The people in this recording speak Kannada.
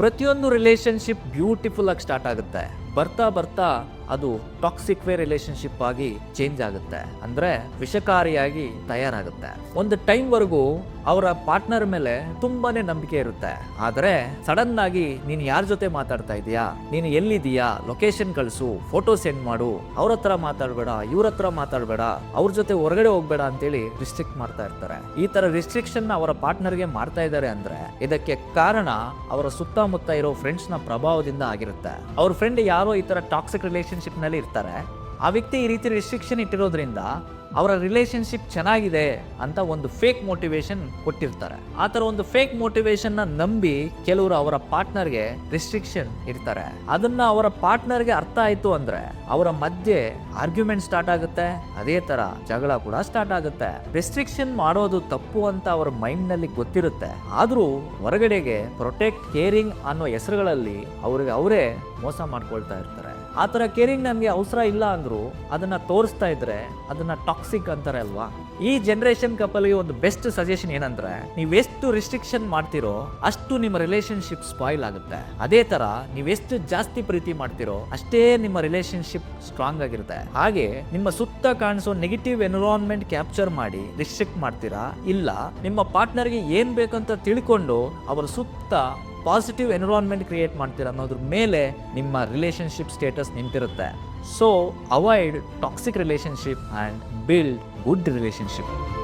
ಪ್ರತಿಯೊಂದು ರಿಲೇಶನ್ಶಿಪ್ ಬ್ಯೂಟಿಫುಲ್ ಆಗಿ ಸ್ಟಾರ್ಟ್ ಆಗುತ್ತೆ. ಬರ್ತಾ ಬರ್ತಾ ಅದು ಟಾಕ್ಸಿಕ್ ವೇ ರಿಲೇಶನ್ಶಿಪ್ ಆಗಿ ಚೇಂಜ್ ಆಗುತ್ತೆ. ಅಂದ್ರೆ ವಿಷಕಾರಿಯಾಗಿ ತಯಾರಾಗುತ್ತೆ. ಒಂದು ಟೈಮ್ ವರೆಗೂ ಅವರ ಪಾರ್ಟ್ನರ್ ಮೇಲೆ ತುಂಬಾನೇ ನಂಬಿಕೆ ಇರುತ್ತೆ. ಆದ್ರೆ ಸಡನ್ ಆಗಿ ನೀನು ಯಾರ ಜೊತೆ ಮಾತಾಡ್ತಾ ಇದೀಯಾ? ನೀನು ಎಲ್ಲಿದೀಯಾ ಲೊಕೇಶನ್ ಕಳಿಸು ಫೋಟೋ ಸೆಂಡ್ ಮಾಡು, ಅವ್ರ ಹತ್ರ ಮಾತಾಡಬೇಡ, ಇವ್ರ ಹತ್ರ ಮಾತಾಡಬೇಡ, ಅವ್ರ ಜೊತೆ ಹೊರಗಡೆ ಹೋಗ್ಬೇಡ ಅಂತೇಳಿ ರಿಸ್ಟ್ರಿಕ್ಟ್ ಮಾಡ್ತಾ ಇರ್ತಾರೆ. ಈ ತರ ರಿಸ್ಟ್ರಿಕ್ಷನ್ ಅವರ ಪಾರ್ಟ್ನರ್ಗೆ ಮಾಡ್ತಾ ಇದ್ದಾರೆ ಅಂದ್ರೆ ಇದಕ್ಕೆ ಕಾರಣ ಅವರ ಸುತ್ತಮುತ್ತ ಇರೋ ಫ್ರೆಂಡ್ಸ್ನ ಪ್ರಭಾವದಿಂದ ಆಗಿರುತ್ತೆ. ಅವ್ರ ಫ್ರೆಂಡ್ ಯಾರೋ? ಈ ಥರ ಟಾಕ್ಸಿಕ್ ರಿಲೇಷನ್ಶಿಪ್ನಲ್ಲಿ ಇರ್ತಾರೆ. ಆ ವ್ಯಕ್ತಿ ಈ ರೀತಿ ರಿಸ್ಟ್ರಿಕ್ಷನ್ ಇಟ್ಟಿರೋದ್ರಿಂದ ಅವರ ರಿಲೇಶನ್ಶಿಪ್ ಚೆನ್ನಾಗಿದೆ ಅಂತ ಒಂದು ಫೇಕ್ ಮೋಟಿವೇಶನ್ ಕೊಟ್ಟಿರ್ತಾರೆ. ಆ ಥರ ಒಂದು ಫೇಕ್ ಮೋಟಿವೇಶನ್ನ ನಂಬಿ ಕೆಲವರು ಅವರ ಪಾರ್ಟ್ನರ್ಗೆ ರಿಸ್ಟ್ರಿಕ್ಷನ್ ಇರ್ತಾರೆ ಅದನ್ನ ಅವರ ಪಾರ್ಟ್ನರ್ಗೆ ಅರ್ಥ ಆಯಿತು ಅಂದ್ರೆ ಅವರ ಮಧ್ಯೆ ಆರ್ಗ್ಯುಮೆಂಟ್ ಸ್ಟಾರ್ಟ್ ಆಗುತ್ತೆ, ಅದೇ ತರ ಜಗಳ ಕೂಡ ಸ್ಟಾರ್ಟ್ ಆಗುತ್ತೆ. ರಿಸ್ಟ್ರಿಕ್ಷನ್ ಮಾಡೋದು ತಪ್ಪು ಅಂತ ಅವರ ಮೈಂಡ್ನಲ್ಲಿ ಗೊತ್ತಿರುತ್ತೆ. ಆದರೂ ಹೊರಗಡೆಗೆ ಪ್ರೊಟೆಕ್ಟ್ ಕೇರಿಂಗ್ ಅನ್ನೋ ಹೆಸರುಗಳಲ್ಲಿ ಅವ್ರಿಗೆ ಅವರೇ ಮೋಸ ಮಾಡ್ಕೊಳ್ತಾ ಇರ್ತಾರೆ. ಆ ಥರ ಕೇರಿಂಗ್ ನಮಗೆ ಅವಸರ ಇಲ್ಲ ಅಂದರೂ, ಅದನ್ನು ತೋರಿಸ್ತಾ ಇದ್ರೆ ಅದನ್ನು ಟಾಕ್ಸಿಕ್ ಅಂತಾರೆ ಅಲ್ವಾ? ಈ ಜನರೇಷನ್ ಕಪಲ್ಗೆ ಒಂದು ಬೆಸ್ಟ್ ಸಜೆಷನ್ ಏನಂದ್ರೆ, ನೀವು ಎಷ್ಟು ರಿಸ್ಟ್ರಿಕ್ಷನ್ ಮಾಡ್ತಿರೋ ಅಷ್ಟು ನಿಮ್ಮ ರಿಲೇಶನ್ಶಿಪ್ ಸ್ಪಾಯಿಲ್ ಆಗುತ್ತೆ. ಅದೇ ತರ ನೀವೆಷ್ಟು ಜಾಸ್ತಿ ಪ್ರೀತಿ ಮಾಡ್ತಿರೋ ಅಷ್ಟೇ ನಿಮ್ಮ ರಿಲೇಶನ್ಶಿಪ್ ಸ್ಟ್ರಾಂಗ್ ಆಗಿರುತ್ತೆ. ಹಾಗೆ ನಿಮ್ಮ ಸುತ್ತ ಕಾಣಿಸೋ ನೆಗೆಟಿವ್ ಎನ್ವಿರಾನ್ಮೆಂಟ್ ಕ್ಯಾಪ್ಚರ್ ಮಾಡಿ ರಿಸ್ಟ್ರಿಕ್ಟ್ ಮಾಡ್ತೀರಾ? ಇಲ್ಲ, ನಿಮ್ಮ ಪಾರ್ಟ್ನರ್ಗೆ ಏನ್ ಬೇಕಂತ ತಿಳ್ಕೊಂಡು ಅವರ ಸುತ್ತ ಪಾಸಿಟಿವ್ ಎನ್ವಿರಾನ್ಮೆಂಟ್ ಕ್ರಿಯೇಟ್ ಮಾಡ್ತೀರ ಅನ್ನೋದ್ರ ಮೇಲೆ ನಿಮ್ಮ relationship status ನಿಂತಿರುತ್ತೆ. So avoid toxic relationship and build good relationship